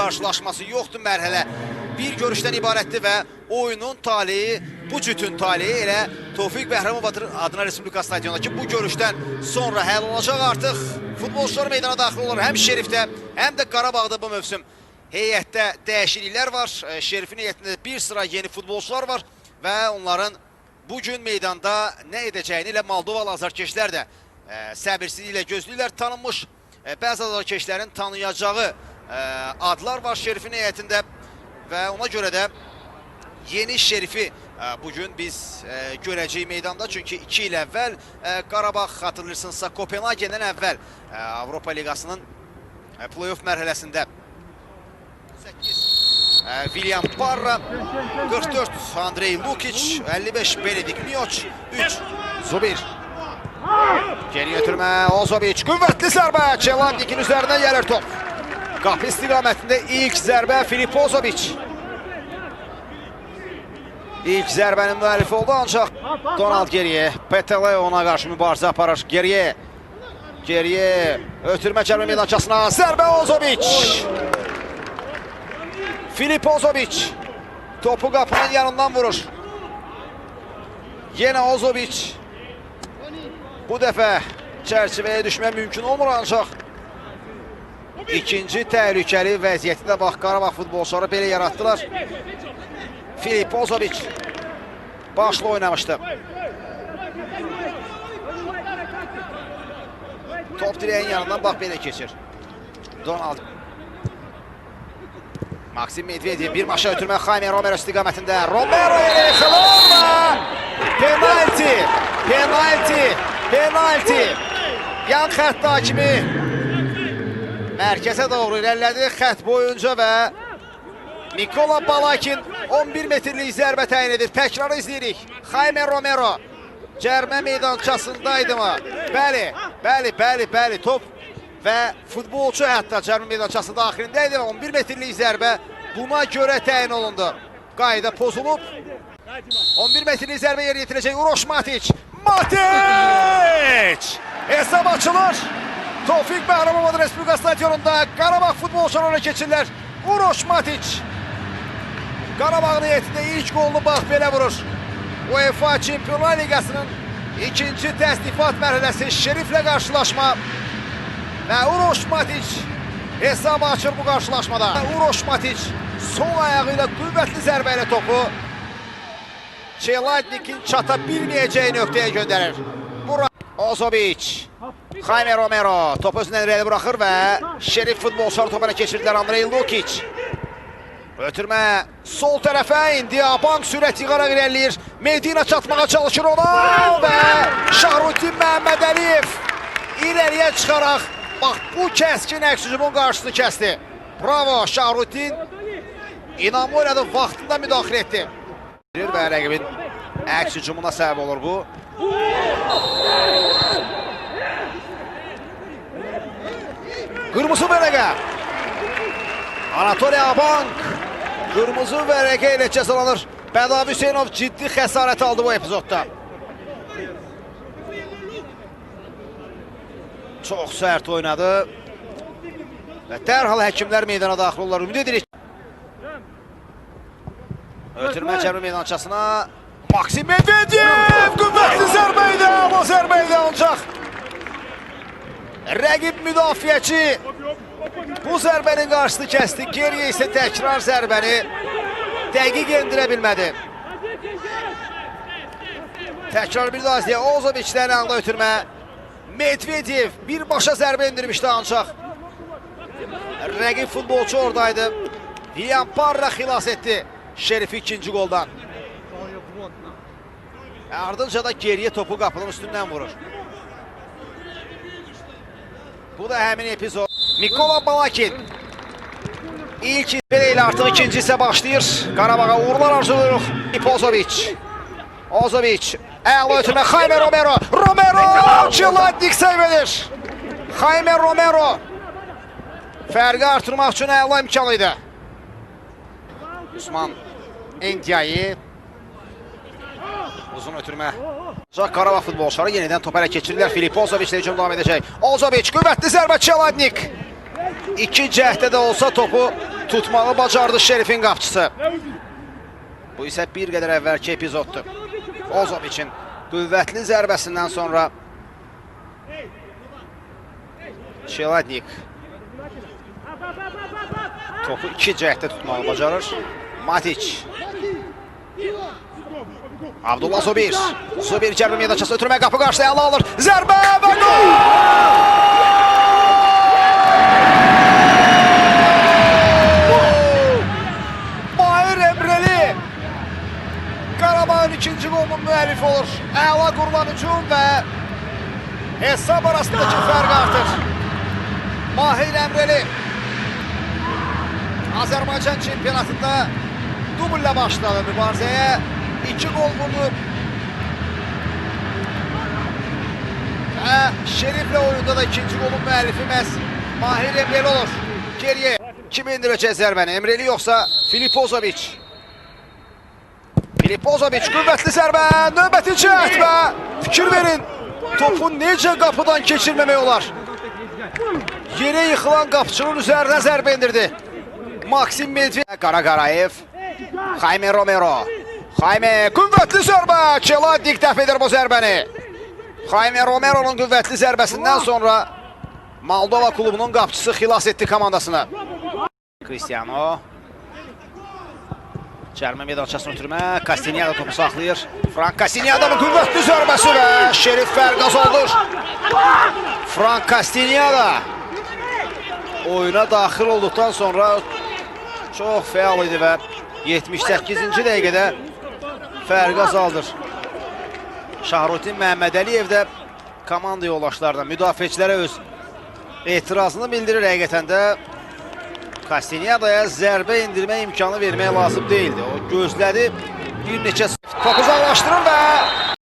qarşılaşması yoxdur mərhələ. Bir görüşdən ibarətdir və oyunun taleyi, bu cütün taleyi elə Tofiq Bəhrəmov adı- adına Respublika stadionundakı bu görüşdən sonra həll olacaq artıq. Futbolçular meydana daxil olur həm Şerifdə, həm də Qarabağda bu mövsüm. Heyətdə dəyişikliklər var. E, Şerifin heyətində bir sıra yeni futbolçular var və onların bugün meydanda nə edəcəyini ilə Moldovalı azarkeşlər də e, səbirsizliklə gözləyirlər. Tanınmış e, bəzi azarkeşlərin tanıyacağı adlar var Şerifin heyətində və ona görə də yeni Şerifi e, bugün biz e, görəcəyik meydanda. Çünki 2 il əvvəl e, Qarabağ xatırlayırsınızsa Kopenhagendən əvvəl e, Avropa Liqasının e, play-off mərhələsində 8 e, William Barra 44 Andrei Lukic 55 Benedik Mioç 3 Zubir. Geri götürmə Ozovic. Qüvvətli zərbə Çelandikin üzərinə gəlir top Qapı istiqamətində ilk zərbə Filip Ozovic. İlk zərbənin müəllifi oldu ancaq Donald geriyə PTL ona qarşı mübarizə aparır. Geriyə Geriyə ötürmə cəlbə meydançasına zərbə Ozovic. Filip Ozovic topu qapının yanından vurur. Yenə Ozovic bu dəfə çərçivəyə düşmək mümkün olmur ancaq ikinci təhlükəli vəziyyəti də bax Qarabağ futbolçuları belə yaratdılar. Filip Ozovic başla oynamışdı. Top direğin yanından bax belə keçir. Donald Maxim Medvedev bir maşa ötürmə Jaime Romero istiqamətində. Romero ilə yıxılır. Penalti! Penalti! Penalti! Yan xətt hakimi mərkəzə doğru irəlilədi xətt boyunca və Nikola Balakin 11 metrlik zərbə təyin edir. Təkrarı izləyirik. Jaime Romero cərmə meydançasındaydı mı? Bəli, bəli, bəli, bəli. Top və futbolçu hətta cərmə meydançası daxilində idi və 11 metrlik zərbə buna görə təyin olundu. Qayda pozulub. 11 metrlik zərbə yerinə yetirəcək Uroş Matic. Matic! Hesab açılır. Tofik Bəhrəmovun Respublika stadionunda Qarabağ futbolçuları keçirlər. Uroş Matic. Qarabağ heyətində ilk qolunu bax belə vurur. UEFA Çempionlar Liqasının ikinci təsnifat mərhələsi Şeriflə qarşılaşma. Və Uroş Matic hesabı açır bu qarşılaşmada. Uroş Matic sol ayağı ilə qüvvətli topu Çeladnikin çata bilməyəcəyi nöqtəyə göndərir. Ozovic, Jaime Romero topu özündən irəli buraxır və Şerif futbolçuları topuna keçirdilər Andrei Lukic. Ötürmə sol tərəfə indi Abank sürət yığaraq irəliləyir. Medina çatmağa çalışır ona və Şahruddin Məhəmmədəliyev irəliyə çıxaraq bax bu kəskin əks hücumun qarşısını kəsdi. Bravo Şahruddin. İnamı oynadı, vaxtında müdaxilə etdi. Və rəqibin əks hücumuna səbəb olur bu. Qırmızı vərəqə. Anatoliy Abank qırmızı vərəqə ilə cəzalanır. Bədavi Hüseynov ciddi xəsarət aldı bu epizodda. Çox sərt oynadı. Və dərhal həkimlər meydana daxil olurlar. Ümid edirik. Ötürmə cəbri meydançasına Maksim Medvedev qüvvətli zərbə idi, amma zərbə idi ancaq rəqib müdafiəçi bu zərbənin qarşısını kəsdi. Geriyə isə təkrar zərbəni dəqiq endirə bilmədi. Təkrar bir daha izləyə Ozoviçdən ağda ötürmə. Medvedev birbaşa zərbə indirmişdi ancaq. Rəqib futbolçu oradaydı. William Parra xilas etdi. Şerifi ikinci goldan. Ardınca da geriye topu qapının üstündən vurur. Bu da həmin epizod. Nikola Balakin. İlk belə ilə artıq ikinci isə başlayır. Qarabağa uğurlar arzuluruq. Ozovic. Ozovic. Əla ötürmə Jaime Romero. Romero! Çilandik səhv edir. Jaime Romero. Fərqi artırmaq üçün əla imkan idi. Osman Endiayi. Uzun ötürmə. Ancaq Qarabağ futbolçuları yenidən top ələ keçirirlər. Filip Ozovic hücum davam edəcək. Ozovic qüvvətli zərbə Çeladnik. İki cəhdə də olsa topu tutmağı bacardı Şerifin qapçısı. Bu isə bir qədər əvvəlki epizoddur. Ozoviçin qüvvətli zərbəsindən sonra Şeladnik topu iki cəhətdə tutmağı bacarır. Matic Abdullah Zubir. Zubir cəbri meydançası ötürməyə qapı qarşıya ələ alır. Zərbə və gol! Mahir Emreli Qarabağın ikinci qolunun müəllifi olur. Əla qurulan hücum və hesab arasındakı fərq artır. Mahir Emreli Azərbaycan çempionatında dublə başladı mübarizəyə. İki qol vurdu. Və Şeriflə oyunda da ikinci qolun müəllifi məhz Mahir Emreli olur. Geriyə kim indirəcək zərbəni? Emreli yoxsa Filipozovic? Filipozovic qüvvətli zərbə, növbəti cəhd və fikir verin. Topu necə qapıdan keçirməmək olar? Yerə yıxılan qapıçının üzərinə zərbə indirdi. Maksim Medvedev, Qara Qarayev, Jaime Romero. Jaime qüvvətli zərbə, Çeladik dəf edir bu zərbəni. Jaime Romero'nun qüvvətli zərbəsindən sonra Moldova klubunun qapıçısı xilas etdi komandasını. Cristiano. Cərmə meydançasını ötürmə. Castaneda topu saxlayır. Frank Castaneda'nın qüvvətli zərbəsi və Şerif fərq azaldır. Frank Castaneda oyuna daxil olduqdan sonra çox fəal idi və 78-ci dəqiqədə fərq azaldır. Şahrutin Məhəmmədəliyev də komanda yoldaşlarına, müdafiəçilərə öz etirazını bildirir həqiqətən də. Castaneda'ya zərbə indirmə imkanı vermək lazım değildi. O gözlədi bir neçə topu uzaqlaşdırır və